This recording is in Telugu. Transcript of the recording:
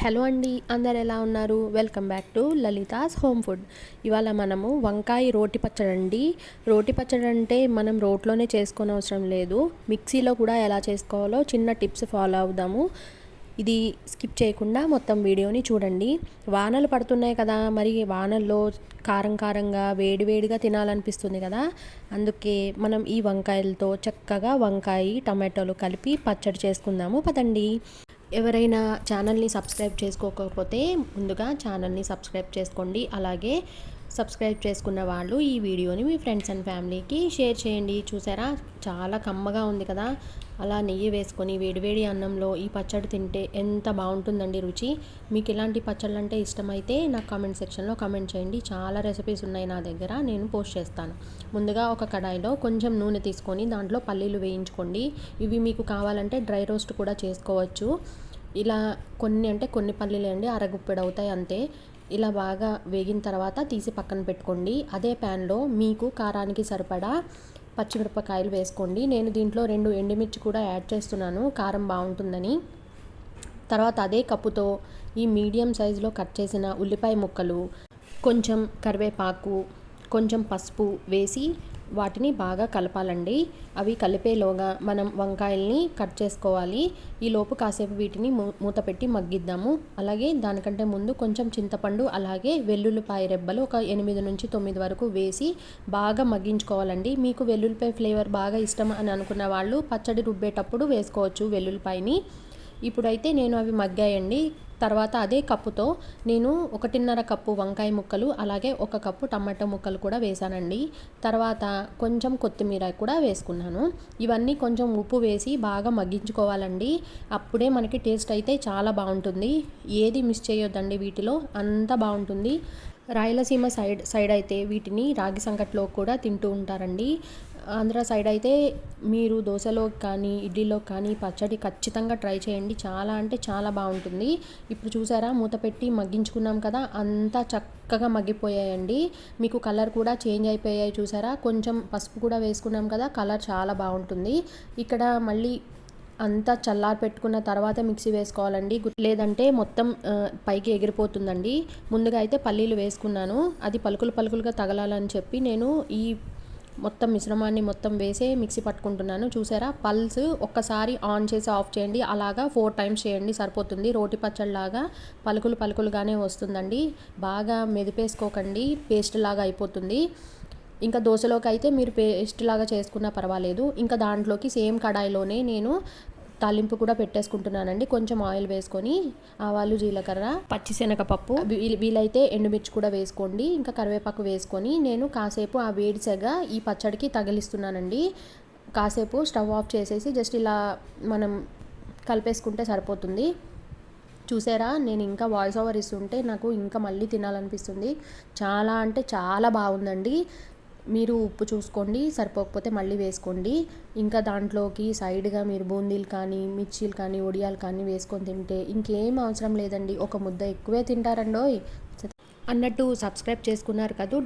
హలో అండి అందరు ఎలా ఉన్నారు? Welcome back to Lalitha's home food. ఇవాళ మనము వంకాయ రోటి పచ్చడి అండి. రోటి పచ్చడి అంటే మనం రోట్లోనే చేసుకోని అవసరం లేదు. మిక్సీలో కూడా ఎలా చేసుకోవాలో చిన్న టిప్స్ ఫాలో అవుదాము. ఇది స్కిప్ చేయకుండా మొత్తం వీడియోని చూడండి. వానలు పడుతున్నాయి కదా మరి వానల్లో కారం కారంగా వేడివేడిగా తినాలనిపిస్తుంది కదా. అందుకే మనం ఈ వంకాయలతో చక్కగా వంకాయ టమాటోలు కలిపి పచ్చడి చేసుకుందాము. పదండి. ఎవరైనా ఛానల్ని సబ్స్క్రైబ్ చేసుకోకపోతే ముందుగా ఛానల్ని సబ్స్క్రైబ్ చేసుకోండి. అలాగే సబ్స్క్రైబ్ చేసుకున్న వాళ్ళు ఈ వీడియోని మీ ఫ్రెండ్స్ అండ్ ఫ్యామిలీకి షేర్ చేయండి. చూసారా? చాలా కమ్మగా ఉంది కదా? అలా నెయ్యి వేసుకొని వేడివేడి అన్నంలో ఈ పచ్చడి తింటే ఎంత బాగుంటుందండి రుచి? మీకు ఇలాంటి పచ్చళ్ళు అంటే ఇష్టమైతే నాకు కామెంట్ సెక్షన్లో కామెంట్ చేయండి. చాలా రెసిపీస్ ఉన్నాయి నా దగ్గర నేను పోస్ట్ చేస్తాను. ముందుగా ఒక కడాయిలో కొంచెం నూనె తీసుకొని దాంట్లో పల్లీలు వేయించుకోండి. ఇవి మీకు కావాలంటే డ్రై రోస్ట్ కూడా చేసుకోవచ్చు. ఇలా కొన్ని అంటే కొన్ని పల్లీలు అండి అరగుప్పెడు అవుతాయి అంతే. ఇలా బాగా వేగిన తర్వాత తీసి పక్కన పెట్టుకోండి. అదే ప్యాన్లో మీకు కారానికి సరిపడా పచ్చిమిరపకాయలు వేసుకోండి. నేను దీంట్లో రెండు ఎండుమిర్చి కూడా యాడ్ చేస్తున్నాను. కారం బాగుంటుందని. తర్వాత అదే కప్పుతో ఈ మీడియం సైజులో కట్ చేసిన ఉల్లిపాయ ముక్కలు కొంచెం కరివేపాకు కొంచెం పసుపు వేసి వాటిని బాగా కలపాలండి. అవి కలిపేలోగా మనం వంకాయల్ని కట్ చేసుకోవాలి. ఈ లోపు కాసేపు వీటిని మూత పెట్టి మగ్గిద్దాము. అలాగే దానికంటే ముందు కొంచెం చింతపండు అలాగే వెల్లుల్లిపాయ రెబ్బలు ఒక ఎనిమిది నుంచి తొమ్మిది వరకు వేసి బాగా మగ్గించుకోవాలండి. మీకు వెల్లుల్లిపాయ ఫ్లేవర్ బాగా ఇష్టం అని అనుకున్న వాళ్ళు పచ్చడి రుబ్బేటప్పుడు వేసుకోవచ్చు వెల్లుల్లిపాయని. ఇప్పుడైతే నేను అవి మగ్గాయండి. తర్వాత అదే కప్పుతో నేను ఒకటిన్నర కప్పు వంకాయ ముక్కలు అలాగే ఒక కప్పు టమాటో ముక్కలు కూడా వేసానండి. తర్వాత కొంచెం కొత్తిమీర కూడా వేసుకున్నాను. ఇవన్నీ కొంచెం ఉప్పు వేసి బాగా మగ్గించుకోవాలండి. అప్పుడే మనకి టేస్ట్ అయితే చాలా బాగుంటుంది. ఏది మిస్ చేయొద్దండి వీటిలో అంత బాగుంటుంది. రాయలసీమ సైడ్ సైడ్ అయితే వీటిని రాగి సంకట్లో కూడా తింటూ ఉంటారండి. ఆంధ్ర సైడ్ అయితే మీరు దోశలో కానీ ఇడ్లీలో కానీ పచ్చడి ఖచ్చితంగా ట్రై చేయండి. చాలా అంటే చాలా బాగుంటుంది. ఇప్పుడు చూసారా మూత పెట్టి మగ్గించుకున్నాం కదా అంతా చక్కగా మగ్గిపోయాయండి. మీకు కలర్ కూడా చేంజ్ అయిపోయాయి చూసారా. కొంచెం పసుపు కూడా వేసుకున్నాం కదా కలర్ చాలా బాగుంటుంది. ఇక్కడ మళ్ళీ అంతా చల్లారి పెట్టుకున్న తర్వాత మిక్సీ వేసుకోవాలండి. లేదంటే మొత్తం పైకి ఎగిరిపోతుందండి. ముందుగా అయితే పల్లీలు వేసుకున్నాను. అది పలుకులు పలుకులుగా తగలాలని చెప్పి నేను ఈ మొత్తం మిశ్రమాన్ని మొత్తం వేసే మిక్సీ పట్టుకుంటున్నాను. చూసారా? పల్స్ ఒక్కసారి ఆన్ చేసి ఆఫ్ చేయండి. అలాగా ఫోర్ టైమ్స్ చేయండి సరిపోతుంది. రోటి పచ్చడిలాగా పలుకులు పలుకులుగానే వస్తుందండి. బాగా మెదిపేసుకోకండి. పేస్ట్ లాగా అయిపోతుంది. ఇంకా దోశలోకి అయితే మీరు పేస్ట్ లాగా చేసుకున్నా పర్వాలేదు. ఇంకా దాంట్లోకి సేమ్ కడాయిలోనే నేను తాలింపు కూడా పెట్టేసుకుంటున్నానండి. కొంచెం ఆయిల్ వేసుకొని ఆవాలు జీలకర్ర పచ్చిశనగపప్పు. వీలైతే ఎండుమిర్చి కూడా వేసుకోండి. ఇంకా కరివేపాకు వేసుకొని నేను కాసేపు ఆ వేడిసెగ ఈ పచ్చడికి తగిలిస్తున్నానండి. కాసేపు స్టవ్ ఆఫ్ చేసేసి జస్ట్ ఇలా మనం కలిపేసుకుంటే సరిపోతుంది. చూసారా? నేను ఇంకా వాయిస్ ఓవర్ ఇస్తుంటే నాకు ఇంకా మళ్ళీ తినాలనిపిస్తుంది. చాలా అంటే చాలా బాగుందండి. మీరు ఉప్పు చూసుకోండి సరిపోకపోతే మళ్ళీ వేసుకోండి. ఇంకా దాంట్లోకి సైడ్గా మీరు బూందీలు కానీ మిర్చీలు కానీ ఒడియాలు కానీ వేసుకొని తింటే ఇంకేం అవసరం లేదండి. ఒక ముద్ద ఎక్కువే తింటారండోయ్. అన్నట్టు సబ్స్క్రైబ్ చేసుకున్నారు కదా.